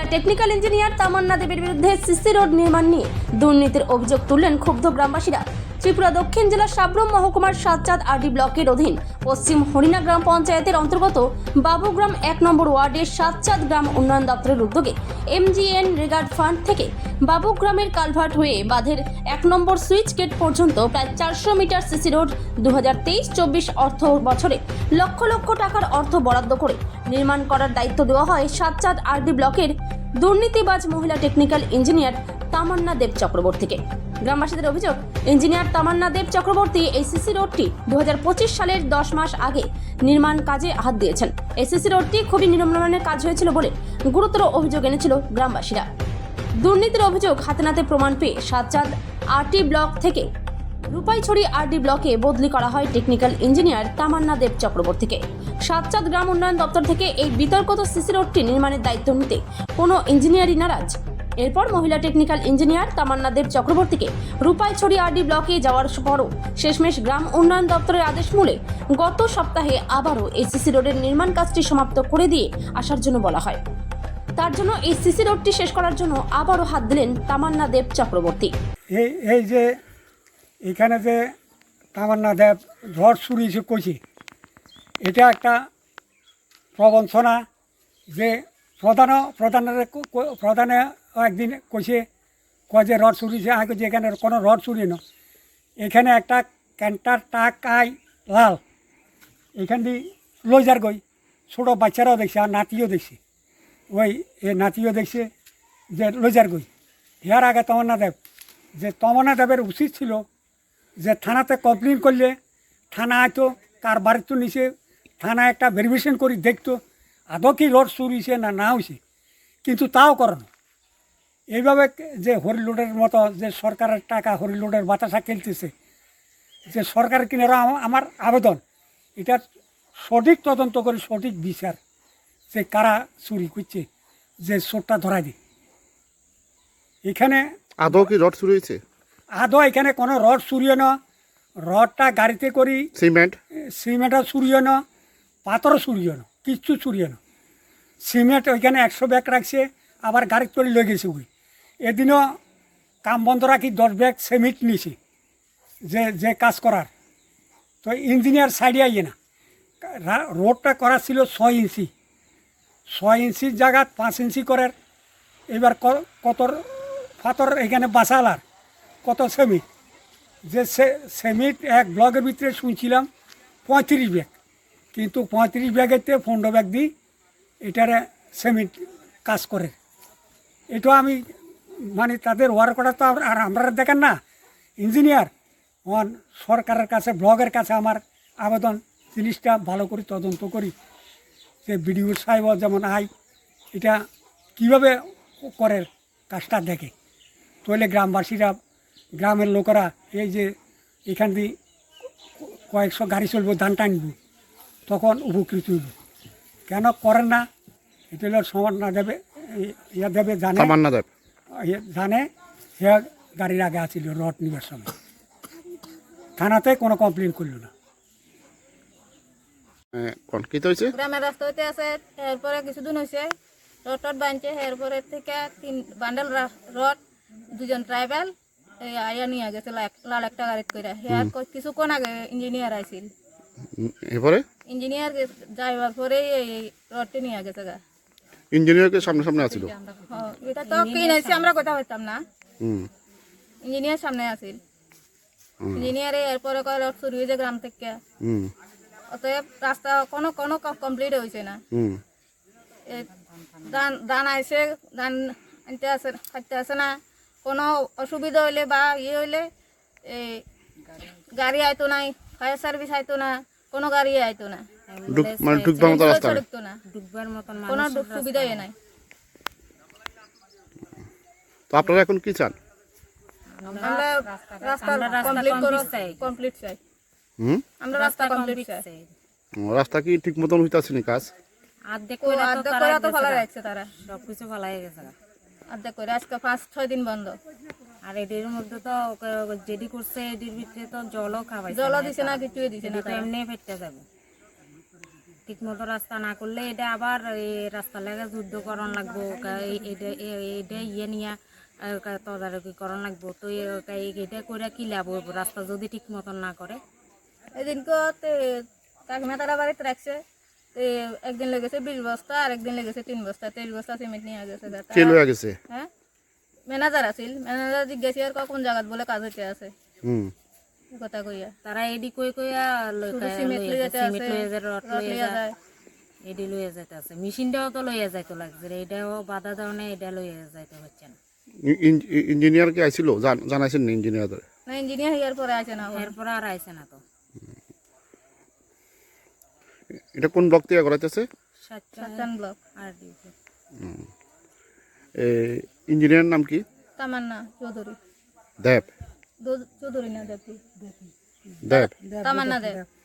মহিলা technical engineer তামান্না দেবীর বিরুদ্ধে সিসি রোড নির্মাণ নিয়ে দুর্নীতির অভিযোগ তুললেন ক্ষুব্ধ গ্রামবাসীরা। ত্রিপুরা দক্ষিণ জেলার সাবরুম মহকুমার সাতচাঁদ আরডি ব্লকের অধীন পশ্চিম হরিণা গ্রাম পঞ্চায়েতের অন্তর্গত বাবুগ্রাম এক নম্বর ওয়ার্ডের সাতচাঁদ গ্রাম উন্নয়ন দপ্তরের উদ্যোগে এমজিএন রিগার্ড ফান্ড থেকে বাবুগ্রামের কালভার্ট হয়ে বাঁধের এক নম্বর সুইচ গেট পর্যন্ত প্রায় চারশো মিটার সিসি রোড দু হাজার তেইশ চব্বিশ অর্থ বছরে লক্ষ লক্ষ টাকার অর্থ বরাদ্দ করে নির্মাণ করার দায়িত্ব দেওয়া হয় সাতচাঁদ আরডি ব্লকের দুর্নীতিবাজ মহিলা টেকনিক্যাল ইঞ্জিনিয়ার তামান্না দেব চক্রবর্তীকে। গ্রামবাসীদের অভিযোগ, ইঞ্জিনিয়ার তামান্না দেব চক্রবর্তী এই সিসি রোডটি দুহাজার পঁচিশ সালের দশ মাস আগে নির্মাণ কাজে হাত দিয়েছেন। এই সিসি রোডটি খুবই নিম্নমানের কাজ হয়েছিল বলে গুরুতর অভিযোগ এনেছিল গ্রামবাসীরা। দুর্নীতির অভিযোগ হাতে নাতে প্রমাণ পেয়ে সাতচাঁদ আরটি ব্লক থেকে রূপাইছড়ি আরডি ব্লকে বদলি করা হয় টেকনিক্যাল ইঞ্জিনিয়ার তামান্না দেব চক্রবর্তীকে। সাতচাঁদ গ্রাম উন্নয়ন দপ্তর থেকে এই বিতর্কত সিসি রোডটি নির্মাণের দায়িত্ব নিতে কোনো ইঞ্জিনিয়ারই নারাজ। এরপর মহিলা টেকনিক্যাল ইঞ্জিনিয়ার তামান্না দেব চক্রবর্তীকে রূপাইছড়ি আরডি ব্লকে যাওয়ার পরও শেষমেশ গ্রাম উন্নয়ন দপ্তরের আদেশ মূলে গত সপ্তাহে আবারও এই সিসি রোডের নির্মাণ কাজটি সমাপ্ত করে দিয়ে আসার জন্য বলা হয়। তার জন্য এই সিসি রোডটি শেষ করার জন্য আবারও হাত দিলেন তামান্না দেব চক্রবর্তী। এই এই যে এখানে যে তামান্না দেব ঝড় শুরিয়েছে কইছে, এটা একটা প্রবঞ্চনা যে প্রধান, প্রধানের প্রধানে একদিন কইছে, কয় যে রড চুরিছে আগে যে এখানে কোনো রড চুরি ন। এখানে একটা ক্যান্টার টাক আই লাল। এখান দিয়ে লই যার গই। ছোটো বাচ্চারাও দেখছে আর নাতিও দেখছে। ওই এ নাতিও দেখছে যে লইজার গই। ইয়ার আগে তমন্না দেব। যে তমন্না দেবের উচিত ছিল যে থানাতে কমপ্লেন করলে থানা হয়তো কার বাড়ির তো নিচে থানা একটা ভেরিফিকেশন করে দেখতো, আদৌ কি রড চুরি হয়েছে না না হয়েছে কিন্তু তাও করানো এইভাবে যে হরিলোডের মতো যে সরকারের টাকা হরিলোডের বাতাসা খেলতেছে যে সরকার কিনারা আমার আবেদন এটা সঠিক তদন্ত করে সঠিক বিচার যে কারা চুরি করছে যে চোরটা ধরা দিই এখানে আদৌ কি রড চুরি হয়েছে? আদৌ এখানে কোনো রড চুরিও না। রডটা গাড়িতে করি সিমেন্ট? সিমেন্টও চুরিও না পাথরও চুরিও না কিচ্ছু চুরিও না। সিমেন্ট ওইখানে একশো ব্যাগ রাখছে আবার গাড়ি চলে লয়ে গেছে ওই। এদিনও কাম বন্ধ রাখি, দশ ব্যাগ সেমিট নিয়েছে যে যে কাজ করার। তো ইঞ্জিনিয়ার সাইডে আইয়ে না। রোডটা করা ছিল ছয় ইঞ্চি। ছয় ইঞ্চির জায়গা, পাঁচ ইঞ্চি করার। এবার কত পাথর এখানে বাসালার কত সেমিট যে সেমিট এক ব্লকের ভিতরে শুনছিলাম, পঁয়ত্রিশ ব্যাগ। কিন্তু পঁয়ত্রিশ ব্যাগেতে পনেরো ব্যাগ দিই এটারে সেমিট কাজ করে। এটা আমি মানে তাদের ওয়ার করা তো আর- আমরা দেখেন না। ইঞ্জিনিয়ার অন সরকারের কাছে, ব্লগের কাছে আমার আবেদন। জিনিসটা ভালো করে তদন্ত করি। যে বিডিও সাহেব যেমন আই এটা কীভাবে করে কাজটা দেখে। তাহলে গ্রামবাসীরা, গ্রামের লোকেরা, এই যে এখান দিয়ে কয়েকশো গাড়ি চলবো, ধান টানব, তখন উপকৃত হইব। কেন করেন না? এটা হলো সমান না দেবে ইয়া দেবে, জানে। তামান্না দেব। জানে সে গাড়ির আগে আছিল রড নিবার সময়। থানাতে কোনো কমপ্লেন করল না। কোন কি তো হয়েছে গ্রামের রাস্তা হইতে আছে এরপরে কিছুদিন হয়েছে রড টড বানছে এরপরে থেকে তিন বান্ডেল রড দুজন ট্রাইবেল এই আয়া নিয়ে গেছে লাল- একটা গাড়িত করে হেয়ার কিছুক্ষণ আগে ইঞ্জিনিয়ার আইছিল। এরপরে? ইঞ্জিনিয়ার যাইবার পরে এই রডটি নিয়ে গেছে গা। ইঞ্জিনিয়ারকে সামনে সামনে আছিল। এটা তো আমরা কথা হইতাম না। হুম। ইঞ্জিনিয়ার সামনে আছিল। ইঞ্জিনিয়ার এরপরে কয় রড চুরি হয়েছে গ্রাম থেকে। হুম। অতএব রাস্তা কোনো কোনো কমপ্লিট হয়েছে না। হুম। এ ধান ধান আইসে ধান আনতে আসে খাইতে আসে না। কোনো অসুবিধা হইলে বা ইয়ে হইলে এই গাড়ি আইতো নাই ফায়ার সার্ভিস আইতো না কোনো গাড়ি আইতো না। মানে ঢুকবার মতো রাস্তা নেই। ঢুকতো না। কোনো সুবিধাই নাই। তো আপনারা এখন কি চান? আমরা রাস্তা কমপ্লিট করো কমপ্লিট চাই। হুম? আমরা রাস্তা কমপ্লিট চাই। রাস্তা কি ঠিক মতন হইতাছে নি কাজ করে তো ফেলা রাখছে তারা। সব কিছু ফেলাই গেছে গা। অর্ধেক আজকে পাঁচ ছয় দিন বন্ধ। আর এটির মধ্যে তো যেটি করছে এটির ভিতরে তো জলও খাওয়াইছে জলও দিছে না কিছুই দিছে না তারা। এমনি ফেটতে যাবে। ঠিক মতো রাস্তা না করলে এটা আবার রাস্তা লেগে যুদ্ধ করণ লাগবো এটা এটা ইয়ে নিয়ে আহ, কা- তদারকি করণ লাগবো। তো এটা করে কি লাভ রাস্তা যদি ঠিক মতন না করে। এদিনকে তে কাকিমা তারা বাড়িতে রাখছে। একদিন লেগেছে বিশ বস্তা আর একদিন লেগেছে তিন বস্তা তেইশ বস্তা সিমেন্ট নিয়ে গেছে গেছে? হ্যাঁ? ম্যানেজার আছিল। ম্যানেজার জিজ্ঞাসি আর কোন জায়গাত বলে কাজ হইতে আছে। হুম। কথা কইয়া তারা এডি কই কইয়া। এডি লইয়া যাইতে আছে মেশিনটাও তো লইয়া যাইতো লাগছে রে, এটাও বাধা দেওয়া এটা লইয়া যাইতে হচ্ছে না। ইঞ্জিনিয়ার কি আইছিল? জানাইছেন না ইঞ্জিনিয়ার না ইঞ্জিনিয়ার হিয়ার পরে আছে না আবার। এরপর আর আইছে না তো। এটা কোন ব্লক থেকে করাইতেছে সাতটান ব্লক আর ইঞ্জিনিয়ার নাম কি? তামান্না চৌধুরী দেব। দো- চৌধুরী না দেবী? দেব। তামান্না দেব।